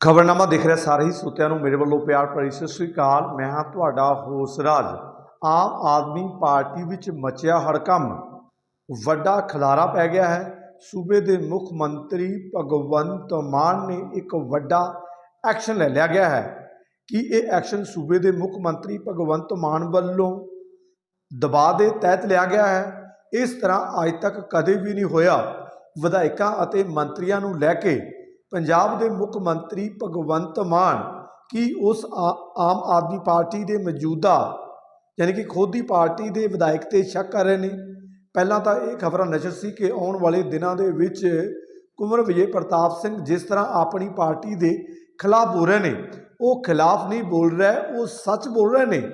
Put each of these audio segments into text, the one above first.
ਖਬਰਨਾਮਾ ਦੇਖ ਰਿਹਾ ਸਾਰੇ ਹੀ ਸਰੋਤਿਆਂ ਨੂੰ। ਮੇਰੇ ਵੱਲੋਂ ਪਿਆਰ ਭਰੀ ਸਤਿ ਸ੍ਰੀ ਅਕਾਲ। ਮੈਂ ਹਾਂ ਤੁਹਾਡਾ ਹੋਸ ਰਾਜ। ਆਮ ਆਦਮੀ ਪਾਰਟੀ ਵਿੱਚ ਮਚਿਆ ਹੜਕੰਮ ਵੱਡਾ ਖਲਾਰਾ ਪੈ ਗਿਆ ਹੈ। ਸੂਬੇ ਦੇ ਮੁੱਖ ਮੰਤਰੀ ਭਗਵੰਤ ਮਾਨ ਨੇ ਇੱਕ ਵੱਡਾ ਐਕਸ਼ਨ ਲੈ ਲਿਆ ਗਿਆ ਹੈ। ਕਿ ਇਹ ਐਕਸ਼ਨ ਸੂਬੇ ਦੇ ਮੁੱਖ ਮੰਤਰੀ ਭਗਵੰਤ ਮਾਨ ਵੱਲੋਂ ਦਬਾਅ ਦੇ ਤਹਿਤ ਲਿਆ ਗਿਆ ਹੈ? ਇਸ ਤਰ੍ਹਾਂ ਅੱਜ ਤੱਕ ਕਦੇ ਵੀ ਨਹੀਂ ਹੋਇਆ। ਵਿਧਾਇਕਾਂ ਅਤੇ ਮੰਤਰੀਆਂ ਨੂੰ ਲੈ ਕੇ ਪੰਜਾਬ ਦੇ ਮੁੱਖ ਮੰਤਰੀ ਭਗਵੰਤ ਮਾਨ ਕੀ ਉਸ ਆ- ਆਮ ਆਦਮੀ ਪਾਰਟੀ ਦੇ ਮੌਜੂਦਾ ਯਾਨੀ ਕਿ ਖੁਦ ਦੀ ਪਾਰਟੀ ਦੇ ਵਿਧਾਇਕ ਤੇ ਸ਼ੱਕ ਕਰ ਰਹੇ ਨੇ? ਪਹਿਲਾਂ ਤਾਂ ਇਹ ਖਬਰਾਂ ਨਸ਼ਰ ਸੀ ਕਿ ਆਉਣ ਵਾਲੇ ਦਿਨਾਂ ਦੇ ਵਿੱਚ ਕੁਮਰ ਵਿਜੇ ਪ੍ਰਤਾਪ ਸਿੰਘ ਜਿਸ ਤਰ੍ਹਾਂ ਆਪਣੀ ਪਾਰਟੀ ਦੇ ਖਿਲਾਫ ਬੋਲ ਰਹੇ ਨੇ, ਉਹ ਖਿਲਾਫ ਨਹੀਂ ਬੋਲ ਰਿਹਾ, ਉਹ ਸੱਚ ਬੋਲ ਰਹੇ ਨੇ।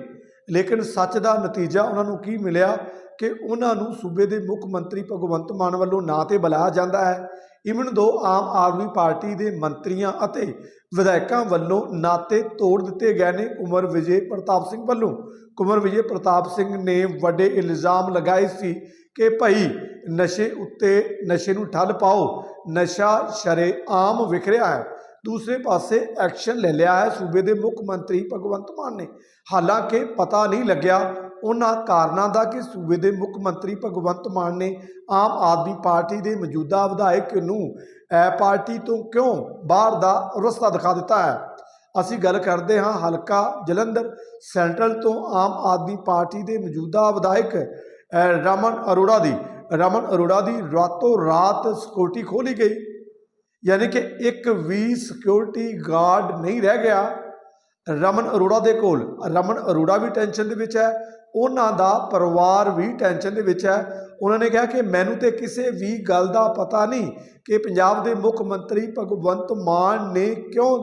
ਲੇਕਿਨ ਸੱਚ ਦਾ ਨਤੀਜਾ ਉਹਨਾਂ ਨੂੰ ਕੀ ਮਿਲਿਆ ਕਿ ਉਹਨਾਂ ਨੂੰ ਸੂਬੇ ਦੇ ਮੁੱਖ ਮੰਤਰੀ ਭਗਵੰਤ ਮਾਨ ਵੱਲੋਂ ਨਾਂ ਤੇ ਬੁਲਾਇਆ ਜਾਂਦਾ ਹੈ ਇਵਨ ਦੋ ਆਮ ਆਦਮੀ ਪਾਰਟੀ ਦੇ ਮੰਤਰੀਆਂ ਅਤੇ ਵਿਧਾਇਕਾਂ ਵੱਲੋਂ ਨਾਤੇ ਤੋੜ ਦਿੱਤੇ ਗਏ ਨੇ। ਕੁਮਰ ਵਿਜੇ ਪ੍ਰਤਾਪ ਸਿੰਘ ਵੱਲੋਂ ਕੁਮਰ ਵਿਜੇ ਪ੍ਰਤਾਪ ਸਿੰਘ ਨੇ ਵੱਡੇ ਇਲਜ਼ਾਮ ਲਗਾਏ ਸੀ ਕਿ ਭਾਈ ਨਸ਼ੇ ਉੱਤੇ ਨਸ਼ੇ ਨੂੰ ਠੱਲ ਪਾਓ, ਨਸ਼ਾ ਸ਼ਰੇਆਮ ਵਿਖ ਰਿਹਾ ਹੈ। ਦੂਸਰੇ ਪਾਸੇ ਐਕਸ਼ਨ ਲੈ ਲਿਆ ਹੈ। ਸੂਬੇ ਦੇ ਮੁੱਖ ਮੰਤਰੀ ਭਗਵੰਤ ਮਾਨ ਨੇ। ਹਾਲਾਂਕਿ ਪਤਾ ਨਹੀਂ ਲੱਗਿਆ ਉਹਨਾਂ ਕਾਰਨਾਂ ਦਾ ਕਿ ਸੂਬੇ ਦੇ ਮੁੱਖ ਮੰਤਰੀ ਭਗਵੰਤ ਮਾਨ ਨੇ ਆਮ ਆਦਮੀ ਪਾਰਟੀ ਦੇ ਮੌਜੂਦਾ ਵਿਧਾਇਕ ਨੂੰ ਪਾਰਟੀ ਤੋਂ ਕਿਉਂ ਬਾਹਰ ਦਾ ਰਸਤਾ ਦਿਖਾ ਦਿੱਤਾ ਹੈ? ਅਸੀਂ ਗੱਲ ਕਰਦੇ ਹਾਂ ਹਲਕਾ ਜਲੰਧਰ ਸੈਂਟਰਲ ਤੋਂ ਆਮ ਆਦਮੀ ਪਾਰਟੀ ਦੇ ਮੌਜੂਦਾ ਵਿਧਾਇਕ ਰਮਨ ਅਰੋੜਾ ਦੀ। ਰਮਨ ਅਰੋੜਾ ਦੀ ਰਾਤੋਂ ਰਾਤ ਸਿਕਿਉਰਿਟੀ ਖੋਲੀ ਗਈ। ਯਾਨੀ ਕਿ ਇੱਕ ਵੀ ਸਿਕਿਉਰਿਟੀ ਗਾਰਡ ਨਹੀਂ ਰਹਿ ਗਿਆ। ਰਮਨ ਅਰੋੜਾ ਦੇ ਕੋਲ। ਰਮਨ ਅਰੋੜਾ ਵੀ ਟੈਨਸ਼ਨ ਦੇ ਵਿੱਚ ਹੈ, ਉਹਨਾਂ ਦਾ ਪਰਿਵਾਰ ਵੀ ਟੈਨਸ਼ਨ ਦੇ ਵਿੱਚ ਹੈ। ਉਹਨਾਂ ਨੇ ਕਿਹਾ ਕਿ ਮੈਨੂੰ ਤੇ ਕਿਸੇ ਵੀ ਗੱਲ ਦਾ ਪਤਾ ਨਹੀਂ ਕਿ ਪੰਜਾਬ ਦੇ ਮੁੱਖ ਮੰਤਰੀ ਭਗਵੰਤ ਮਾਨ ਨੇ ਕਿਉਂ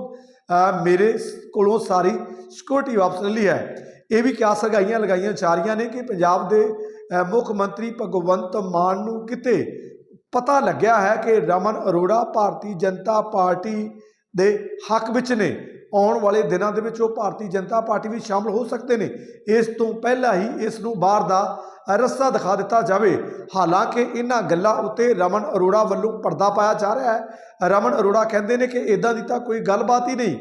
ਮੇਰੇ ਕੋਲੋਂ ਸਾਰੀ ਸਿਕਿਉਰਿਟੀ ਵਾਪਸ ਲਈ ਹੈ। ਇਹ ਵੀ ਕਿਆ ਸਗਾਈਆਂ ਲਗਾਈਆਂ ਜਾ ਰਹੀਆਂ ਨੇ ਕਿ ਪੰਜਾਬ ਦੇ ਮੁੱਖ ਮੰਤਰੀ ਭਗਵੰਤ ਮਾਨ ਨੂੰ ਕਿਤੇ ਪਤਾ ਲੱਗਿਆ ਹੈ ਕਿ ਰਮਨ ਅਰੋੜਾ ਭਾਰਤੀ ਜਨਤਾ ਪਾਰਟੀ ਦੇ ਹੱਕ ਵਿੱਚ ਨੇ। ਆਉਣ ਵਾਲੇ ਦਿਨਾਂ ਦੇ ਵਿੱਚ ਉਹ ਭਾਰਤੀ ਜਨਤਾ ਪਾਰਟੀ ਵਿੱਚ ਸ਼ਾਮਲ ਹੋ ਸਕਦੇ ਨੇ। ਇਸ ਤੋਂ ਪਹਿਲਾਂ ਹੀ ਇਸ ਨੂੰ ਬਾਹਰ ਦਾ ਰਸਤਾ ਦਿਖਾ ਦਿੱਤਾ ਜਾਵੇ। ਹਾਲਾਂਕਿ ਇਹਨਾਂ ਗੱਲਾਂ ਉੱਤੇ ਰਮਨ ਅਰੋੜਾ ਵੱਲੋਂ ਪਰਦਾ ਪਾਇਆ ਜਾ ਰਿਹਾ ਹੈ। ਰਮਨ ਅਰੋੜਾ ਕਹਿੰਦੇ ਨੇ ਕਿ ਇਦਾਂ ਦੀ ਤਾਂ ਕੋਈ ਗੱਲਬਾਤ ਹੀ ਨਹੀਂ।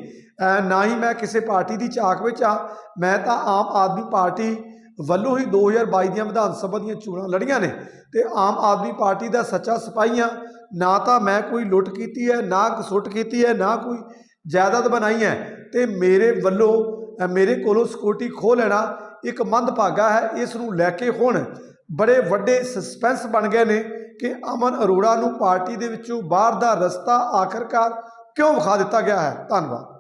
ਨਾ ਹੀ ਮੈਂ ਕਿਸੇ ਪਾਰਟੀ ਦੀ ਝਾਕ ਵਿੱਚ ਆ ਮੈਂ ਤਾਂ ਆਮ ਆਦਮੀ ਪਾਰਟੀ ਵੱਲੋਂ ਹੀ 2022 ਦੀਆਂ ਵਿਧਾਨ ਸਭਾ ਦੀਆਂ ਚੋਣਾਂ ਲੜੀਆਂ ਨੇ ਤੇ ਆਮ ਆਦਮੀ ਪਾਰਟੀ ਦਾ ਸੱਚਾ ਸਿਪਾਹੀਆਂ ਨਾ ਤਾਂ ਮੈਂ ਕੋਈ ਲੁੱਟ ਕੀਤੀ ਹੈ, ਨਾ ਕਸੁੱਟ ਕੀਤੀ ਹੈ, ਨਾ ਕੋਈ ਜਾਇਦਾਦ ਬਣਾਈ ਹੈ ਤੇ ਮੇਰੇ ਵੱਲੋਂ ਮੇਰੇ ਕੋਲੋਂ ਸਿਕਿਉਰਿਟੀ ਖੋਹ ਲੈਣਾ ਇੱਕ ਮੰਦਭਾਗਾ ਹੈ, ਇਸ ਨੂੰ ਲੈ ਕੇ ਹੁਣ ਬੜੇ ਵੱਡੇ ਸਸਪੈਂਸ ਬਣ ਗਏ ਨੇ ਕਿ ਅਮਨ ਅਰੋੜਾ ਨੂੰ ਪਾਰਟੀ ਦੇ ਵਿੱਚੋਂ ਬਾਹਰ ਦਾ ਰਸਤਾ ਆਖਰਕਾਰ ਕਿਉਂ ਵਿਖਾ ਦਿੱਤਾ ਗਿਆ ਹੈ? ਧੰਨਵਾਦ।